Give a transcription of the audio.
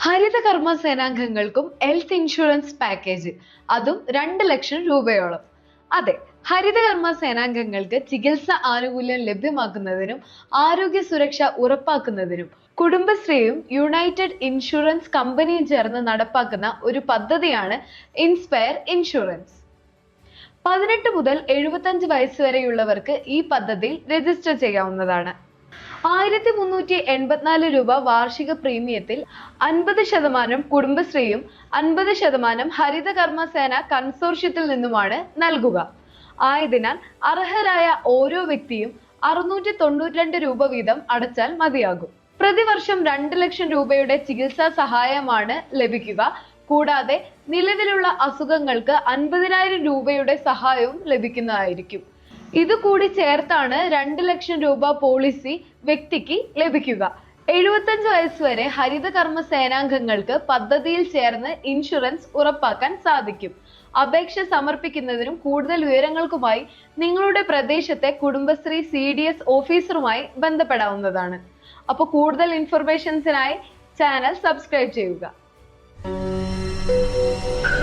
ഹരിതകർമ്മ സേനാംഗങ്ങൾക്കും health insurance package അതും രണ്ട് ലക്ഷം രൂപയോളം. അതെ ഹരിതകർമ്മ സേനാംഗങ്ങൾക്ക് ചികിത്സ ആനുകൂല്യം ലഭ്യമാക്കുന്നതിനും ആരോഗ്യ സുരക്ഷ ഉറപ്പാക്കുന്നതിനും കുടുംബശ്രീയും യുണൈറ്റഡ് ഇൻഷുറൻസ് കമ്പനിയും ചേർന്ന് നടപ്പാക്കുന്ന ഒരു പദ്ധതിയാണ് ഇൻസ്പയർ ഇൻഷുറൻസ് പതിനെട്ട് മുതൽ എഴുപത്തഞ്ച് വയസ്സ് വരെയുള്ളവർക്ക് ഈ പദ്ധതിയിൽ രജിസ്റ്റർ ചെയ്യാവുന്നതാണ്. ആയിരത്തി മുന്നൂറ്റി എൺപത്തിനാല് രൂപ വാർഷിക പ്രീമിയത്തിൽ അൻപത് ശതമാനം കുടുംബശ്രീയും അൻപത് ശതമാനം ഹരിതകർമ്മ സേന കൺസോർഷ്യത്തിൽ നിന്നുമാണ് നൽകുക. ആയതിനാൽ അർഹരായ ഓരോ വ്യക്തിയും അറുന്നൂറ്റി തൊണ്ണൂറ്റിരണ്ട് രൂപ വീതം അടച്ചാൽ മതിയാകും. പ്രതിവർഷം രണ്ട് ലക്ഷം രൂപയുടെ ചികിത്സാ സഹായമാണ് ലഭിക്കുക. കൂടാതെ നിലവിലുള്ള അസുഖങ്ങൾക്ക് അൻപതിനായിരം രൂപയുടെ സഹായവും ലഭിക്കുന്നതായിരിക്കും. ഇത് കൂടി ചേർത്താണ് രണ്ട് ലക്ഷം രൂപ പോളിസി വ്യക്തിക്ക് ലഭിക്കുക. എഴുപത്തഞ്ച് വയസ്സ് വരെ ഹരിതകർമ്മ സേനാംഗങ്ങൾക്ക് പദ്ധതിയിൽ ചേർന്ന് ഇൻഷുറൻസ് ഉറപ്പാക്കാൻ സാധിക്കും. അപേക്ഷ സമർപ്പിക്കുന്നതിനും കൂടുതൽ വിവരങ്ങൾക്കുമായി നിങ്ങളുടെ പ്രദേശത്തെ കുടുംബശ്രീ സി ഡി എസ് ഓഫീസറുമായി ബന്ധപ്പെടാവുന്നതാണ്. അപ്പോൾ കൂടുതൽ ഇൻഫർമേഷൻസിനായി ചാനൽ സബ്സ്ക്രൈബ് ചെയ്യുക. Thank you.